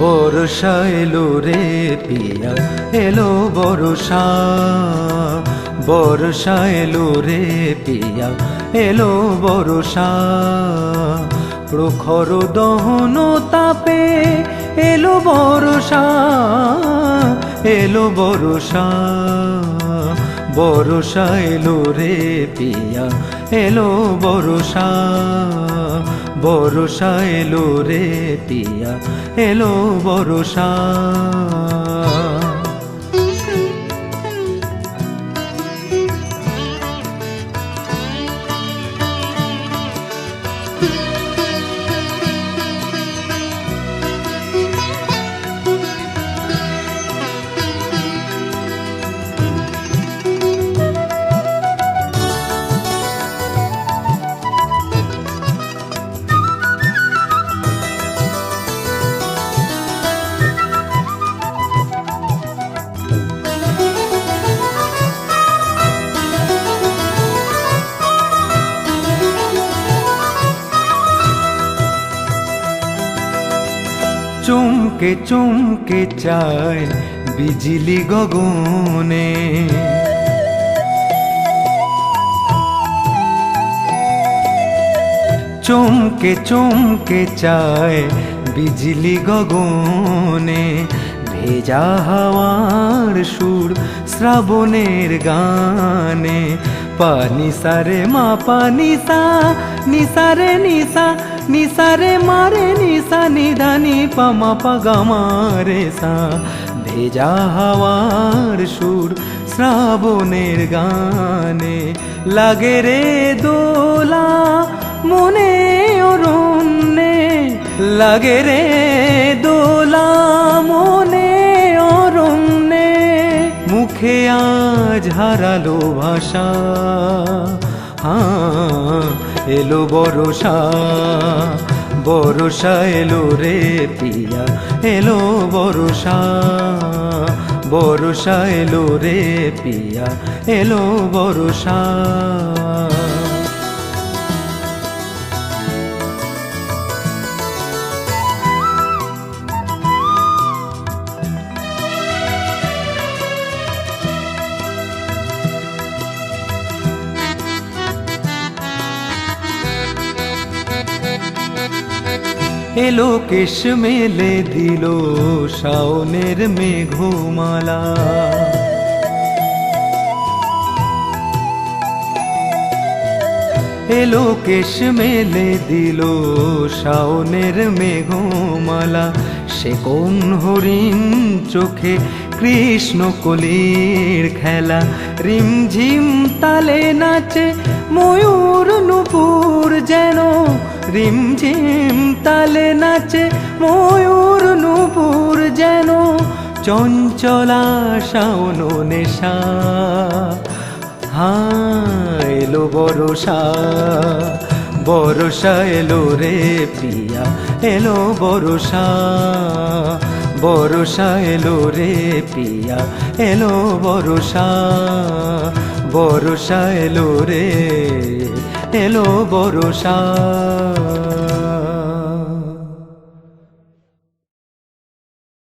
বর্ষা এলো রে পিয়া, এলো বর্ষা। বর্ষা এলো রে পিয়া, এলো বর্ষা। প্রখর দহন তাপে এলো বর্ষা এলো বর্ষা। বর্ষা এলো রে পিয়া এলো বরষা বরষা এলো রে পিয়া এলো বর্ষা। চমকে চমকে চায় বিজলি গগনে। চমকে চমকে চায় বিজলি গগনে। ভেজা হাওয়ার সুর শ্রাবণের গানে। পানি সারে মা পানি সা নিসারে নিসা নিসারে মারে নিসা নিধানি পামা পাগামারে সা। ভেজা হাওয়ার সুর শ্রাবণের গানে লাগে রে দোলা, মনে অরণ্যে লাগে রে দোলা, মনে অরণ্যে মুখে আজ হারালো ভাষা। হ্যাঁ এলো বরষা বরষা এলো রে পিয়া এলো বরষা বরষা এলো রে পিয়া এলো বরষা। এলো কেশ মেলে, দিল শাওনের মেঘমালা। এলো কেশ মেলে, দিল শাওনের মেঘমালা। সে কোন হরিণ চোখে কৃষ্ণ কলির খেলা? রিমঝিম তালে নাচে ময়ূর রিমঝিম তালে নাচে ময়ূর নুপুর যেন চঞ্চলা শাওন নেশা। হ্যাঁ এলো বরষা বরষা এলো রে পিয়া এলো বরষা বরষা এলো রে পিয়া এলো বরষা। বরষা এলো রে এলো বরষা।